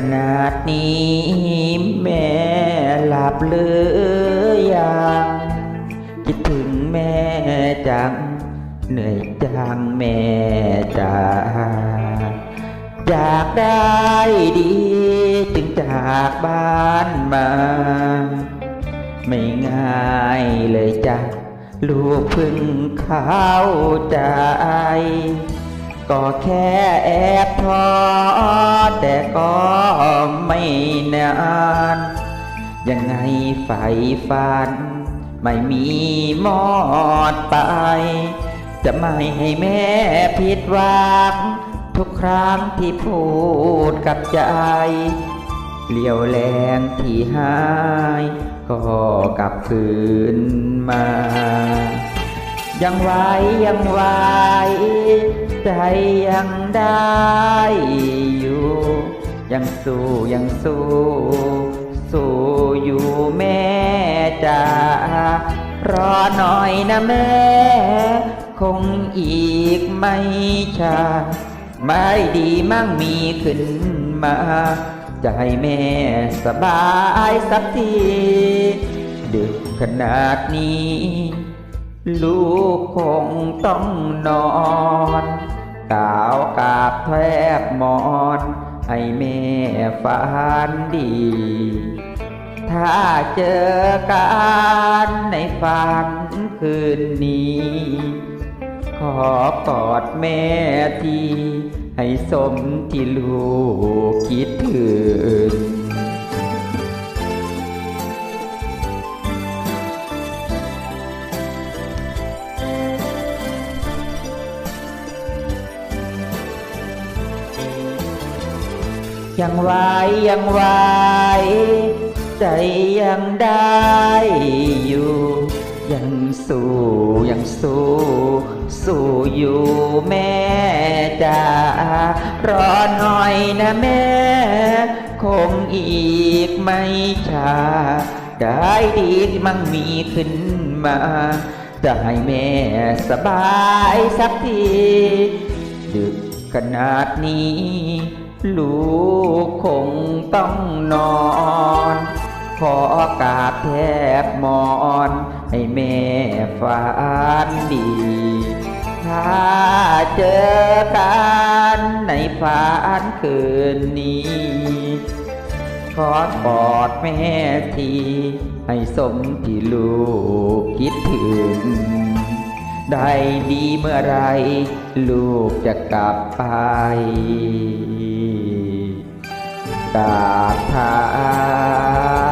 ขนาดนี้แม่หลับหรือยังคิดถึงแม่จัง เหนื่อยจังแม่จ๋าอยากได้ดีจึงจากบ้านมา ไม่ง่ายเลยจ้ะลูกพึ่งเข้าใจ ก็แค่แอบท้อแต่ก็ไม่นานยังไงใฝ่ฝัน ไม่มีหมอดไป จะไม่ให้แม่ผิดหวังทุกครั้งที่พูดกับใจเลี้ยวแรงที่หาย ก็กลับคืนมา ยังไหวยังไหว ใจยังได้อยู่ ยังสู้ยังสู้ สู้อยู่แม่จ๋ารอหน่อยนะแม่ คงอีกไม่ช้าไม่ดีมั่งมีขึ้นมา จะให้แม่สบายสักทีดึกขนาดนี้ ลูกคงต้องนอนกาวกาบแทบมอนให้แม่ฝันดี ถ้าเจอกันในฝันคืนนี้ ขอกอดแม่ทีให้สมที่ลูกคิดถึง ยังไหวยังไหวใจยังได้อยู่ ยังสู้ยังสู้สู้อยู่แม่จ๋ารอหน่อยนะแม่ คงอีกไม่ช้าได้ดีมั่งมีขึ้นมา จะให้แม่สบายสักที ดึกขนาดนี้ ลูกคงต้องนอน ขอกาบแทบหมอนให้แม่ฝันดี ถ้าเจอกันในฝันคืนนี้ ขอกอดแม่ที ให้สมที่ลูกคิดถึง ได้ดีเมื่อไร ลูกจะกลับไปกราบเท้า